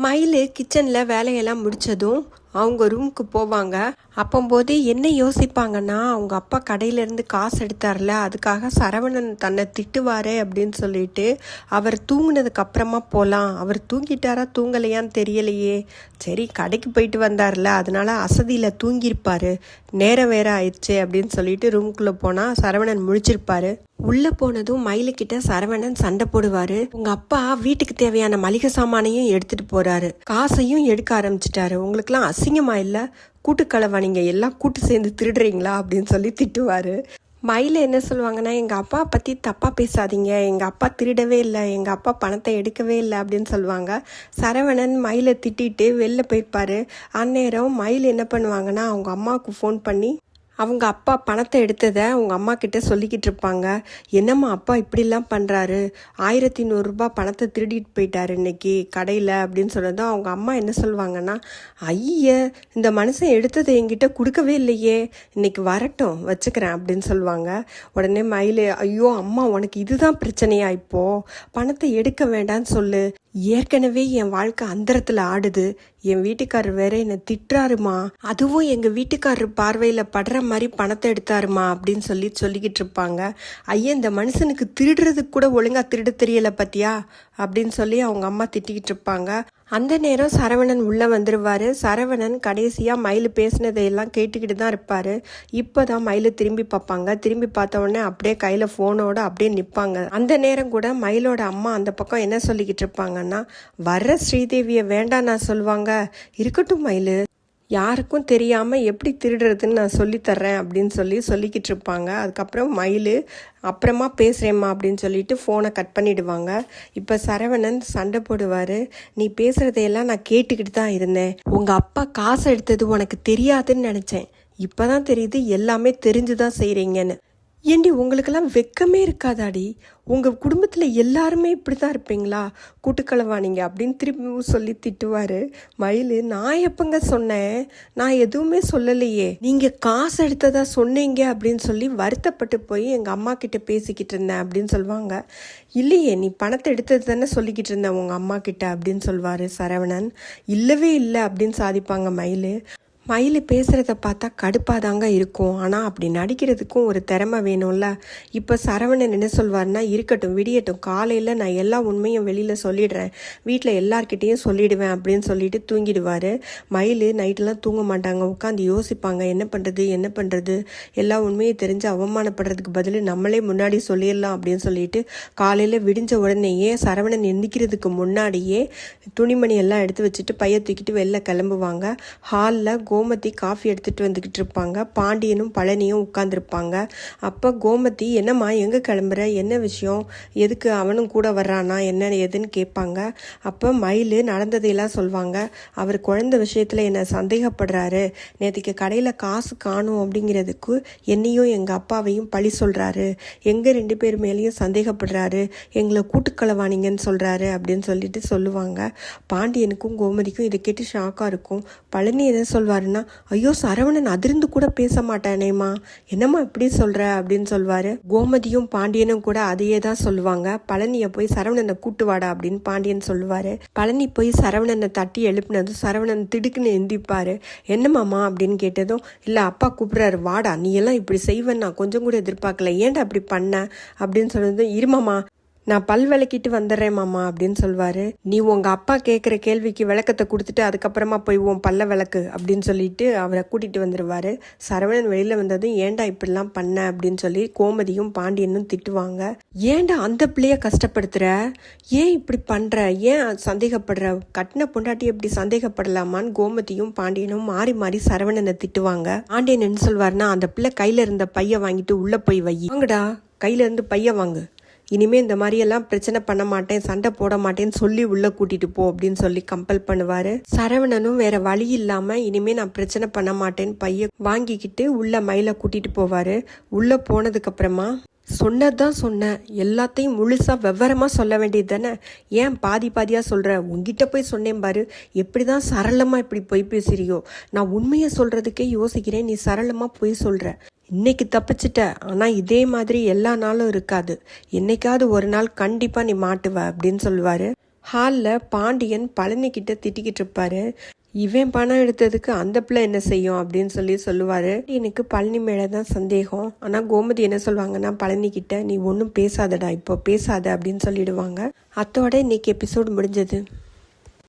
மயில் கிச்சனில் வேலையெல்லாம் முடித்ததும் அவங்க ரூமுக்கு போவாங்க. அப்போம்போது என்ன யோசிப்பாங்கன்னா அவங்க அப்பா கடையிலேருந்து காசு எடுத்தார்ல அதுக்காக சரவணன் தன்னை திட்டுவாரே அப்படின்னு சொல்லிட்டு அவர் தூங்கினதுக்கு அப்புறமா போகலாம் அவர் தூங்கிட்டாரா தூங்கலையான்னு தெரியலையே. சரி கடைக்கு போயிட்டு வந்தார்ல அதனால அசதியில் தூங்கியிருப்பாரு. நேரம் வேற ஆயிடுச்சு அப்படின்னு சொல்லிட்டு ரூமுக்குள்ளே போனால் சரவணன் முழிச்சிருப்பாரு. உள்ளே போனதும் மயிலுக்கிட்ட சரவணன் சண்டை போடுவாரு. உங்க அப்பா வீட்டுக்கு தேவையான மளிகை சாமானையும் எடுத்துட்டு போறாரு. காசையும் எடுக்க ஆரம்பிச்சிட்டாரு. உங்களுக்குலாம் அசிங்கமா இல்லை? கூட்டுக்களவா நீங்க எல்லாம் கூட்டு சேர்ந்து திருடுறீங்களா? அப்படின்னு சொல்லி திட்டுவார். மயில் என்ன சொல்லுவாங்கன்னா எங்கள் அப்பா பற்றி தப்பாக பேசாதீங்க. எங்கள் அப்பா திருடவே இல்லை. எங்கள் அப்பா பணத்தை எடுக்கவே இல்லை. அப்படின்னு சொல்லுவாங்க. சரவணன் மயிலை திட்டிட்டு வெளில போயிருப்பார். அந்நேரம் மயில் என்ன பண்ணுவாங்கன்னா அவங்க அம்மாவுக்கு ஃபோன் பண்ணி அவங்க அப்பா பணத்தை எடுத்ததை அவங்க அம்மா கிட்ட சொல்லிக்கிட்டு இருப்பாங்க. என்னம்மா அப்பா இப்படிலாம் பண்ணுறாரு ஆயிரத்தி நூறுரூபா பணத்தை திருடிட்டு போயிட்டாரு இன்னைக்கு கடையில் அப்படின்னு சொன்னதும் அவங்க அம்மா என்ன சொல்லுவாங்கன்னா ஐய இந்த மனுஷன் எடுத்ததை என்கிட்ட கொடுக்கவே இல்லையே. இன்னைக்கு வரட்டும் வச்சுக்கிறேன் அப்படின்னு சொல்லுவாங்க. உடனே மயிலே ஐயோ அம்மா உனக்கு இதுதான் பிரச்சனையா இப்போ? பணத்தை எடுக்க வேண்டாம்னு சொல்லு. ஏற்கனவே என் வாழ்க்கை அந்தரத்தில் ஆடுது. என் வீட்டுக்காரர் வேற என்னை திட்டுறாருமா. அதுவும் எங்க வீட்டுக்காரர் பார்வையில படுற மாதிரி பணத்தை எடுத்தாருமா அப்படின்னு சொல்லி சொல்லிக்கிட்டு இருப்பாங்க. ஐயா இந்த மனுஷனுக்கு திருடுறதுக்கு கூட ஒழுங்கா திருட தெரியல பத்தியா? அப்படின்னு சொல்லி அவங்க அம்மா திட்டிக்கிட்டு இருப்பாங்க. அந்த நேரம் சரவணன் உள்ளே வந்துடுவார் சரவணன் கடைசியாக மயில் பேசினதையெல்லாம் கேட்டுக்கிட்டு தான் இருப்பார். இப்போ தான் மயில் திரும்பி பார்ப்பாங்க. திரும்பி பார்த்த உடனே அப்படியே கையில் ஃபோனோடு அப்படியே நிற்பாங்க அந்த நேரம் கூட மயிலோட அம்மா அந்த பக்கம் என்ன சொல்லிக்கிட்டு இருப்பாங்கன்னா வர்ற ஸ்ரீதேவியை வேண்டாம் நான் சொல்லுவாங்க. இருக்கட்டும் மயில். யாருக்கும் தெரியாமல் எப்படி திருடுறதுன்னு நான் சொல்லித் தர்றேன் அப்படின்னு சொல்லி சொல்லிக்கிட்டு இருப்பாங்க. அதுக்கப்புறம் மயில் அப்புறமா பேசுகிறேம்மா அப்படின்னு சொல்லிட்டு ஃபோனை கட் பண்ணிவிடுவாங்க இப்போ சரவணன் சண்டை போடுவார். நீ பேசுகிறதையெல்லாம் நான் கேட்டுக்கிட்டு தான் இருந்தேன். உங்கள் அப்பா காசு எடுத்தது உனக்கு தெரியாதுன்னு நினச்சேன். இப்போ தான் தெரியுது எல்லாமே தெரிஞ்சு தான் செய்கிறீங்கன்னு ஏண்டி உங்களுக்கெல்லாம் வெக்கமே இருக்காதாடி? உங்கள் குடும்பத்தில் எல்லாருமே இப்படி தான் இருப்பீங்களா? கூட்டுக்களவா நீங்கள் அப்படின்னு திரும்பி சொல்லி திட்டுவார். மயில் நான் எப்பங்க சொன்னேன்? நான் எதுவுமே சொல்லலையே. நீங்கள் காசு எடுத்ததாக சொன்னீங்க அப்படின்னு சொல்லி வருத்தப்பட்டு போய் எங்கள் அம்மா கிட்ட பேசிக்கிட்டு இருந்தேன் அப்படின்னு சொல்லுவாங்க இல்லையே நீ பணத்தை எடுத்தது தானே சொல்லிக்கிட்டு இருந்தேன் உங்கள் அம்மா கிட்ட அப்படின்னு சொல்வார் சரவணன். இல்லவே இல்லை அப்படின்னு சாதிப்பாங்க மயில். மயில் பேசுகிறத பார்த்தா கடுப்பாக தாங்க இருக்கும். ஆனால் அப்படி நடிக்கிறதுக்கும் ஒரு திறமை வேணும்ல. இப்போ சரவணன் என்ன சொல்வார்னா இருக்கட்டும் விடியட்டும். காலையில் நான் எல்லா உண்மையும் வெளியில் சொல்லிடுறேன். வீட்டில் எல்லார்கிட்டேயும் சொல்லிடுவேன் அப்படின்னு சொல்லிட்டு தூங்கிடுவார். மயில் நைட்டெல்லாம் தூங்க மாட்டாங்க. உட்காந்து யோசிப்பாங்க. என்ன பண்ணுறது என்ன பண்ணுறது எல்லா உண்மையும் தெரிஞ்சு அவமானப்படுறதுக்கு பதில் நம்மளே முன்னாடி சொல்லிடலாம் அப்படின்னு சொல்லிட்டு காலையில் விடிஞ்ச உடனேயே சரவணன் எந்திக்கிறதுக்கு முன்னாடியே துணிமணி எல்லாம் எடுத்து வச்சுட்டு பைய தூக்கிட்டு வெளில கிளம்புவாங்க. ஹாலில் கோமதி காஃபி எடுத்துகிட்டு வந்துக்கிட்டு இருப்பாங்க பாண்டியனும் பழனியும் உட்காந்துருப்பாங்க அப்போ கோமதி என்னம்மா எங்கே கிளம்புற? என்ன விஷயம்? எதுக்கு அவனும் கூட வர்றானா? என்ன எதுன்னு கேட்பாங்க. அப்போ மயில் நடந்ததையெல்லாம் சொல்லுவாங்க அவர் குழந்த விஷயத்தில் என்னை சந்தேகப்படுறாரு. நேற்றுக்கு கடையில் காசு காணும் அப்படிங்கிறதுக்கு என்னையும் எங்கள் அப்பாவையும் பழி சொல்கிறாரு எங்கள் ரெண்டு பேர் மேலேயும் சந்தேகப்படுறாரு. எங்களை கூட்டுக்களவானீங்கன்னு சொல்கிறாரு அப்படின்னு சொல்லிட்டு சொல்லுவாங்க. பாண்டியனுக்கும் கோமதிக்கும் இதை கேட்டு ஷாக்காக இருக்கும். பழனி என்ன சொல்லுவாருன்னா ஐயோ சரவணன் அதிர்ந்து கூட பேச மாட்டானேம்மா. என்னம்மா இப்படி சொல்ற? அப்படின்னு சொல்வாரு. கோமதியும் பாண்டியனும் கூட அதையே தான் சொல்லுவாங்க. பழனியை போய் சரவணனை கூட்டு வாடா அப்படின்னு பாண்டியன் சொல்லுவாரு. பழனி போய் சரவணனை தட்டி எழுப்பினதும் சரவணன் திடுக்குன்னு எந்திப்பாரு. என்னம்மாம்மா? அப்படின்னு கேட்டதும் இல்லை அப்பா கூப்பிடுறாரு. வாடா நீ எல்லாம் இப்படி செய்வேன் நான் கொஞ்சம் கூட எதிர்பார்க்கல. ஏன்டா அப்படி பண்ண? அப்படின்னு சொன்னதும் இருமாம்மா நான் பல் விளக்கிட்டு வந்துடுறேன் மாமா அப்படின்னு சொல்வார். நீ உங்கள் அப்பா கேட்குற கேள்விக்கு விளக்கத்தை கொடுத்துட்டு அதுக்கப்புறமா போய் உன் பல்ல விளக்கு அப்படின்னு சொல்லிட்டு அவரை கூட்டிகிட்டு வந்துடுவார் சரவணன் வெளியில் வந்ததும் ஏன்டா இப்படிலாம் பண்ண? அப்படின்னு சொல்லி கோமதியும் பாண்டியனும் திட்டுவாங்க. ஏன்டா அந்த பிள்ளைய கஷ்டப்படுத்துகிற ஏன் இப்படி பண்ணுற ஏன் சந்தேகப்படுற? கட்டின பொண்டாட்டி எப்படி சந்தேகப்படலாமான்னு கோமதியும் பாண்டியனும் மாறி மாறி சரவணனை திட்டுவாங்க. பாண்டியன் என்ன சொல்வாருன்னா அந்த பிள்ளை கையில் இருந்த பைய வாங்கிட்டு உள்ளே போய் வை. வாங்கடா கையிலேருந்து பையன் பைய வாங்கு. இனிமேல் இந்த மாதிரியெல்லாம் பிரச்சனை பண்ண மாட்டேன் சண்டை போட மாட்டேன்னு சொல்லி உள்ளே கூட்டிகிட்டு போ அப்படின்னு சொல்லி கம்பல் பண்ணுவார். சரவணனும் வேற வழி இல்லாமல் இனிமேல் நான் பிரச்சனை பண்ண மாட்டேன்னு பைய வாங்கிக்கிட்டு உள்ள மயில கூட்டிகிட்டு போவார். உள்ளே போனதுக்கப்புறமா சொன்னதுதான் சொன்னேன் எல்லாத்தையும் முழுசாக விவரமாக சொல்ல வேண்டியது தானே? ஏன் பாதி பாதியாக சொல்கிற உங்ககிட்ட போய் சொன்னேன் பாரு. எப்படிதான் சரளமாக இப்படி பொய் பேசுறியோ? நான் உண்மையை சொல்கிறதுக்கே யோசிக்கிறேன். நீ சரளமாக பொய் சொல்கிற இன்னைக்கு தப்பிச்சிட்ட. ஆனால் இதே மாதிரி எல்லா நாளும் இருக்காது. என்னைக்காவது ஒரு நாள் கண்டிப்பாக நீ மாட்டுவ அப்படின்னு சொல்லுவார். ஹாலில் பாண்டியன் பழனிக்கிட்ட திட்டிக்கிட்டு இருப்பாரு. இவன் பணம் எடுத்ததுக்கு அந்த பிள்ளை என்ன செய்யும் அப்படின்னு சொல்லி சொல்லுவார். எனக்கு பழனி மேலே தான் சந்தேகம். ஆனால் கோமதி என்ன சொல்லுவாங்கன்னா பழனிக்கிட்ட நீ ஒன்றும் பேசாதடா இப்போ பேசாத அப்படின்னு சொல்லிடுவாங்க. அத்தோட இன்னைக்கு எபிசோடு முடிஞ்சது.